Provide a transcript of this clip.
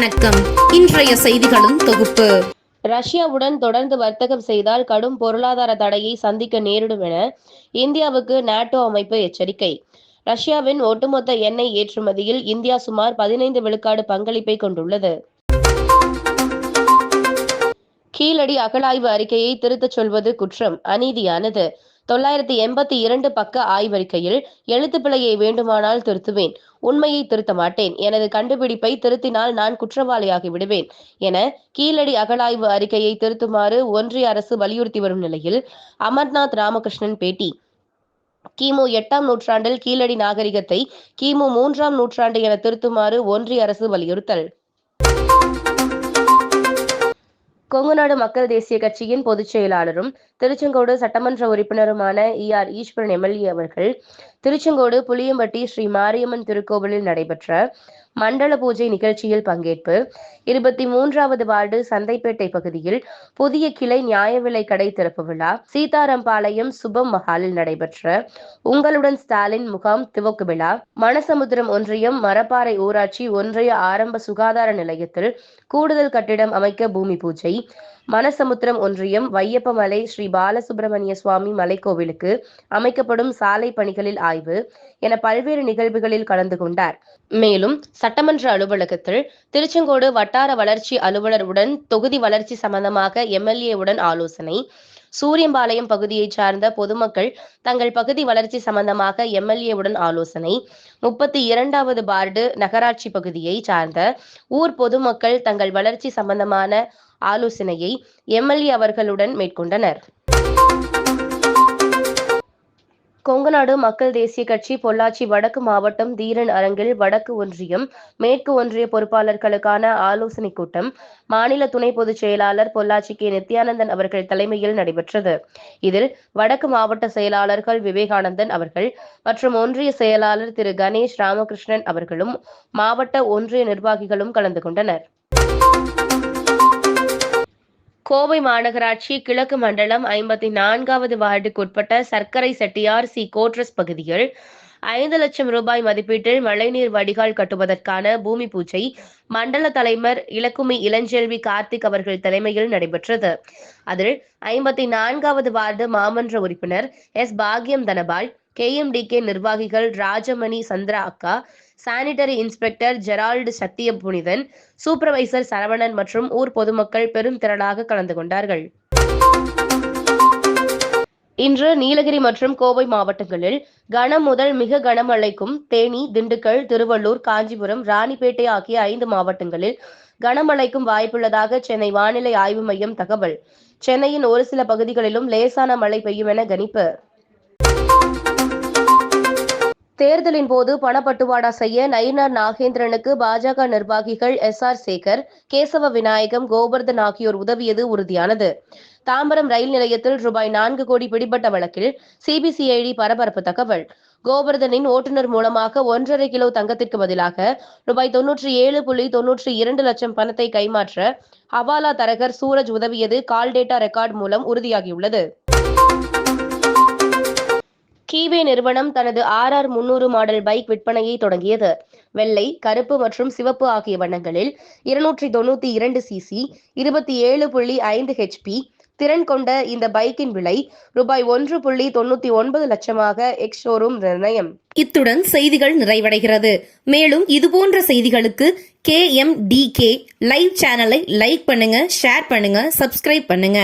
வணக்கம். இன்றைய செய்திகளும் தொகுப்பு. ரஷ்யாவுடன் தொடர்ந்து வர்த்தகம் செய்தால் கடும் பொருளாதார தடையை சந்திக்க நேரிடும் என இந்தியாவுக்கு நாட்டோ அமைப்பு எச்சரிக்கை. ரஷ்யாவின் ஒட்டுமொத்த எண்ணெய் ஏற்றுமதியில் இந்தியா சுமார் பதினைந்து விழுக்காடு பங்களிப்பை கொண்டுள்ளது. கீழடி அகழாய்வு அறிக்கையை திருத்தச் சொல்வது குற்றம் அநீதியானது. தொள்ளாயிரத்தி எண்பத்தி இரண்டு பக்க ஆய்வறிக்கையில் எழுத்துப்பிழையை வேண்டுமானால் திருத்துவேன். உண்மையை திருத்த மாட்டேன். எனது கண்டுபிடிப்பை திருத்தினால் நான் குற்றவாளியாகி விடுவேன். என கீழடி அகழாய்வு அறிக்கையை திருத்துமாறு ஒன்றிய அரசு வலியுறுத்தி வரும் நிலையில் அமர்நாத் ராமகிருஷ்ணன் பேட்டி. கிமு எட்டாம் நூற்றாண்டில் கீழடி நாகரிகத்தை கிமு மூன்றாம் நூற்றாண்டு என திருத்துமாறு ஒன்றிய அரசு வலியுறுத்தல். கொங்குநாடு மக்கள் தேசிய கட்சியின் பொதுச் செயலாளரும் திருச்செங்கோடு சட்டமன்ற உறுப்பினருமான இ ஆர் ஈஸ்வரன் எம்எல்ஏ அவர்கள் திருச்செங்கோடு புளியம்பட்டி ஸ்ரீ மாரியம்மன் திருக்கோவிலில் நடைபெற்ற மண்டல பூஜை நிகழ்ச்சியில் பங்கேற்பு. இருபத்தி மூன்றாவது வார்டு சந்தைப்பேட்டை பகுதியில் புதிய கிளை நியாய விலை கடை திறப்பு விழா சீதாராம்பாளையம் சுபம் மஹாலில் நடைபெற்ற உங்களுடன் ஸ்டாலின் முகாம் துவக்கு விழா. மணசமுத்திரம் ஒன்றியம் மரப்பாறை ஊராட்சி ஒன்றிய ஆரம்ப சுகாதார நிலையத்தில் கூடுதல் கட்டிடம் அமைக்க பூமி பூஜை. மணசமுத்திரம் ஒன்றியம் வையப்பமலை ஸ்ரீ பாலசுப்பிரமணிய சுவாமி மலைக்கோவிலுக்கு அமைக்கப்படும் சாலை பணிகளில் ஆய்வு என பல்வேறு நிகழ்வுகளில் கலந்து கொண்டார். மேலும் சட்டமன்ற அலுவலகத்தில் திருச்செங்கோடு வட்டார வளர்ச்சி அலுவலருடன் தொகுதி வளர்ச்சி சம்பந்தமாக எம்எல்ஏவுடன் ஆலோசனை சூரியம்பாளையம் பகுதியைச் சார்ந்த பொதுமக்கள் தங்கள் பகுதி வளர்ச்சி சம்பந்தமாக எம்எல்ஏவுடன் ஆலோசனை. முப்பத்தி இரண்டாவது வார்டு நகராட்சி பகுதியை சார்ந்த ஊர் பொதுமக்கள் தங்கள் வளர்ச்சி சம்பந்தமான ஆலோசனையை எம்எல்ஏ அவர்களுடன் மேற்கொண்டனர். கொங்குநாடு மக்கள் தேசிய கட்சி பொள்ளாச்சி வடக்கு மாவட்டம் தீரன் அரங்கில் வடக்கு ஒன்றியம் மேற்கு ஒன்றிய பொறுப்பாளர்களுக்கான ஆலோசனைக் கூட்டம். மாநில துணை பொதுச் செயலாளர் பொள்ளாச்சி கே. நித்யானந்தன் அவர்கள் தலைமையில் நடைபெற்றது. இதில் வடக்கு மாவட்ட செயலாளர்கள் விவேகானந்தன் அவர்கள் மற்றும் ஒன்றிய செயலாளர் திரு. கணேஷ் ராமகிருஷ்ணன் அவர்களும் மாவட்ட ஒன்றிய நிர்வாகிகளும் கலந்து கொண்டனர். கோவை மாநகராட்சி கிழக்கு மண்டலம் ஐம்பத்தி நான்காவது வார்டுக்குட்பட்ட சர்க்கரை செட்டியார் சி கோட்ரஸ் பகுதியில் ஐந்து லட்சம் ரூபாய் மதிப்பீட்டில் மழைநீர் வடிகால் கட்டுவதற்கான பூமி பூஜை மண்டல தலைவர் இலக்குமி இளஞ்செல்வி கார்த்திக் அவர்கள் தலைமையில் நடைபெற்றது. அதில் ஐம்பத்தி நான்காவது வார்டு மாமன்ற உறுப்பினர் எஸ் பாக்யம் தனபால் கேஎம்டிகே நிர்வாகிகள் ராஜமணி சந்திரா அக்கா சானிட்டரி இன்ஸ்பெக்டர் ஜெரால்டு சத்திய புனிதன் சூப்பர்வைசர் சரவணன் மற்றும் ஊர் பொதுமக்கள் பெரும் திரளாக கலந்து கொண்டார்கள். இன்று நீலகிரி மற்றும் கோவை மாவட்டங்களில் கனம் முதல் மிக கனமழைக்கும் தேனி திண்டுக்கல் திருவள்ளூர் காஞ்சிபுரம் ராணிப்பேட்டை ஆகிய ஐந்து மாவட்டங்களில் கனமழைக்கும் வாய்ப்புள்ளதாக சென்னை வானிலை ஆய்வு மையம் தகவல். சென்னையின் ஒரு சில பகுதிகளிலும் லேசான மழை பெய்யும் என கணிப்பு. தேர்தலின் போது பணப்பட்டுவாடா செய்ய நயினார் நாகேந்திரனுக்கு பாஜக நிர்வாகிகள் எஸ் ஆர் சேகர் கேசவ விநாயகம் கோவர்தன் ஆகியோர் உதவியது உறுதியானது. தாம்பரம் ரயில் நிலையத்தில் ரூபாய் நான்கு கோடி பிடிபட்ட வழக்கில் சிபிசிஐடி பரபரப்பு தகவல். கோவர்தனின் ஓட்டுநர் மூலமாக ஒன்றரை கிலோ தங்கத்திற்கு பதிலாக ரூபாய் தொன்னூற்றி ஏழு புள்ளி தொன்னூற்றி இரண்டு லட்சம் பணத்தை கைமாற்ற ஹவாலா தரகர் சூரஜ் உதவியது கால் டேட்டா ரெக்கார்டு மூலம் உறுதியாகியுள்ளது. கீவே நிறுவனம் தனது ஆர் ஆர் முன்னூறு மாடல் பைக் விற்பனையை தொடங்கியது. வெள்ளை கருப்பு மற்றும் சிவப்பு ஆகிய வண்ணங்களில் இருநூற்றி தொண்ணூத்தி இரண்டு சிசி இருபத்தி ஏழு புள்ளி ஐந்து ஹெச்பி. திறன் கொண்ட இந்த பைக்கின் விலை ரூபாய் ஒன்று புள்ளி தொண்ணூத்தி ஒன்பது லட்சமாக எக்ஸ் ஷோரூம் நிர்ணயம். இத்துடன் செய்திகள் நிறைவடைகிறது. மேலும் இதுபோன்ற செய்திகளுக்கு K M D K live சேனலை லைக் பண்ணுங்க ஷேர் பண்ணுங்க சப்ஸ்கிரைப் பண்ணுங்க.